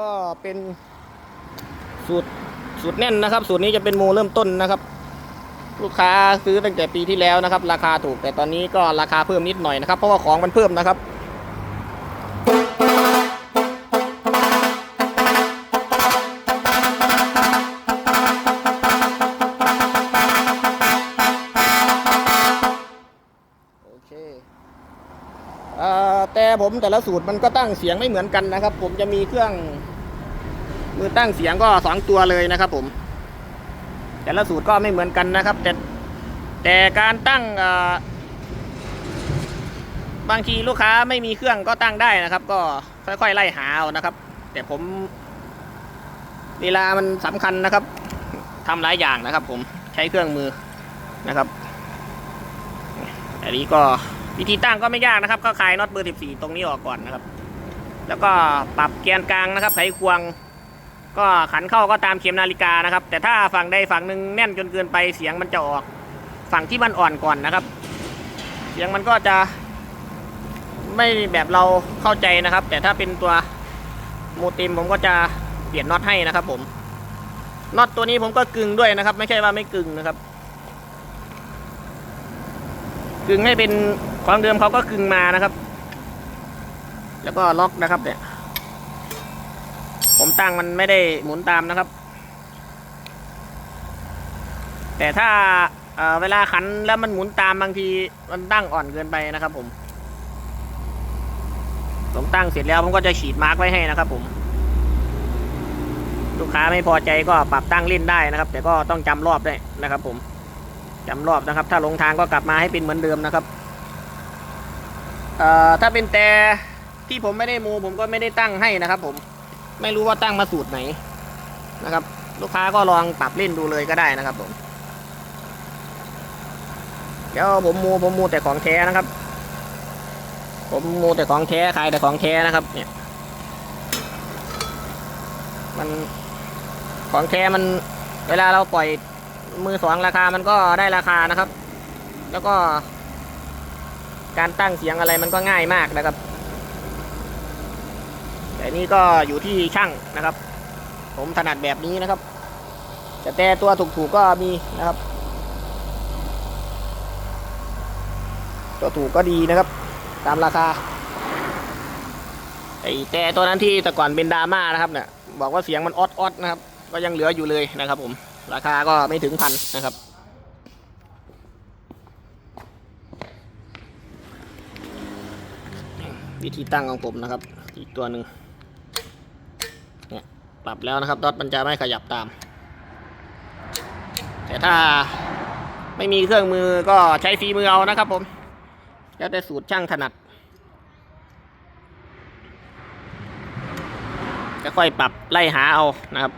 ก็เป็นสูตรสูตรแน่นนะครับ สูตรนี้จะเป็นโมเริ่มต้นนะครับ ลูกค้าซื้อตั้งแต่ปีที่แล้วนะครับ ราคาถูกแต่ตอนนี้ก็ราคาเพิ่มนิดหน่อยนะครับ เพราะว่าของมันเพิ่มนะครับโอเคเอ่อแต่ผมแต่ละสูตรมันก็ตั้งเสียงไม่เหมือนกันนะครับ ผมจะมีเครื่อง มือตั้งเสียงก็สองตัวเลยนะครับผม แต่ละสูตรก็ไม่เหมือนกันนะครับ แต่แต่การตั้งบางทีลูกค้าไม่มีเครื่องก็ตั้งได้นะครับ ก็ค่อยๆไล่หาเอานะครับ แต่ผมเวลามันสำคัญนะครับทำหลายอย่างนะครับ ผมใช้เครื่องมือนะครับอันนี้ก็วิธีตั้งก็ไม่ยากนะครับ ก็คลายน็อตเบอร์ 14 ตรงนี้ออกก่อนนะครับ แล้วก็ปรับแกนกลางนะครับ ไขควง ก็ขันเข้าก็ตามเข็มนาฬิกานะครับ แต่ถ้าฝั่งใดฝั่งหนึ่งแน่นจนเกินไปเสียงมันจะออก ฝั่งที่มันอ่อนก่อนนะครับ เสียงมันก็จะ ไม่แบบเราเข้าใจนะครับ แต่ถ้าเป็นตัวโมต็มผมก็จะเปลี่ยนน็อตให้นะครับ ผมน็อตตัวนี้ผมก็กึงด้วยนะครับ ไม่ใช่ว่าไม่กึงนะครับกึงให้เป็นของเดิมเขาก็กึงมานะครับ แล้วก็ล็อกนะครับเนี่ย ผมตั้งมันไม่ได้หมุนตามนะครับ แต่ถ้าเเวลาขันแล้วมันหมุนตามบางทีมันตั้งอ่อนเกินไปนะครับ ผม ผมตั้งเสร็จแล้วผมก็จะฉีดมาร์กไว้ให้นะครับ ผม ลูกค้าไม่พอใจก็ปรับตั้งเล่นได้นะครับ แต่ก็ต้องจำรอบด้วยนะครับ ผมจำรอบนะครับ ถ้าลงทางก็กลับมาให้เป็นเหมือนเดิมนะครับเอ่อถ้าเป็นแต่ที่ผมไม่ได้มูผมก็ไม่ได้ตั้งให้นะครับ ผม ไม่รู้ว่าตั้งมาสูตรไหนนะครับ ลูกค้าก็ลองปรับเล่นดูเลยก็ได้นะครับผมเดี๋ยวผมมูผมมูแต่ของแท้นะครับ ผมมูแต่ของแท้ขายแต่ของแท้นะครับ เนี่ย มันของแท้มัน เวลาเราปล่อยมือสองราคามันก็ได้ราคานะครับ แล้วก็ การตั้งเสียงอะไรมันก็ง่ายมากนะครับ แต่นี่ก็อยู่ที่ช่างนะครับ ผมถนัดแบบนี้นะครับแต่แต่ตัวถูกๆก็มีนะครับ ตัวถูกก็ดีนะครับ ตามราคาไอ้แต่ตัวนั้นที่แต่ก่อนเป็นดราม่านะครับเนี่ยบอกว่าเสียงมันออดออดนะครับ ก็ยังเหลืออยู่เลยนะครับ ผม ราคาก็ไม่ถึงพันนะครับวิธีตั้งของผมนะครับ อีกตัวหนึ่ง ปรับแล้วนะครับ ดอทมันจะไม่ขยับตาม แต่ถ้าไม่มีเครื่องมือก็ใช้ฝีมือเอานะครับผม แล้วแต่สูตรช่างถนัดจะค่อยปรับไล่หาเอานะครับ